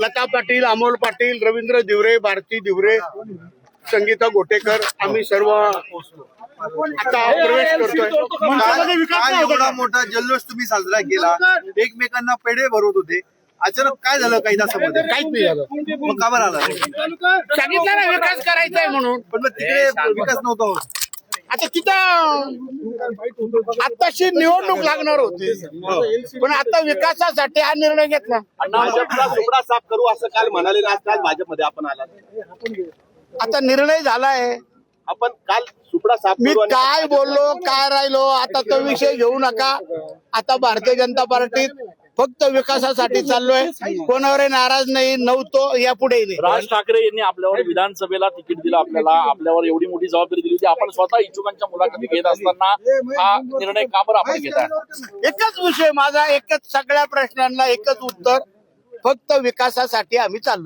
लता पाटील अमोल पाटील रवींद्र दिवरे भारती दिवरे संगीता गोटेकर आम्ही सर्व आता प्रवेश करतोय. मोठा जल्लोष तुम्ही साजरा केला. एकमेकांना पेढे भरवत होते. अचानक काय झालं काही तासामध्ये काहीच नाही झालं. मग का बरं आला. सांगितलं ना विकास करायचा आहे म्हणून. पण मग तिकडे विकास नव्हता होत. आता तिथं आताशी निवडणूक लागणार होती. पण आता विकासासाठी हा निर्णय घेतला. सुपडा साफ करू असं काल म्हणाले भाजपमध्ये आपण आला आता निर्णय झालाय. आपण काल सुपडा साफ मी काय बोललो काय राहिलो आता तो विषय घेऊ नका. आता भारतीय जनता पार्टीत फक्त विकासासाठी चाललोय. कोणावरही नाराज नाही नव्हतो यापुढेही नाही. राज ठाकरे यांनी आपल्यावर विधानसभेला तिकीट दिलं आपल्याला आपल्यावर एवढी मोठी जबाबदारी दिली होती. आपण स्वतः इच्छुकांच्या मुलाखती घेत असताना हा निर्णय का बरं आपण घेताय? एकच विषय माझा एकच सगळ्या प्रश्नांना एकच उत्तर. फक्त विकासासाठी आम्ही चाललो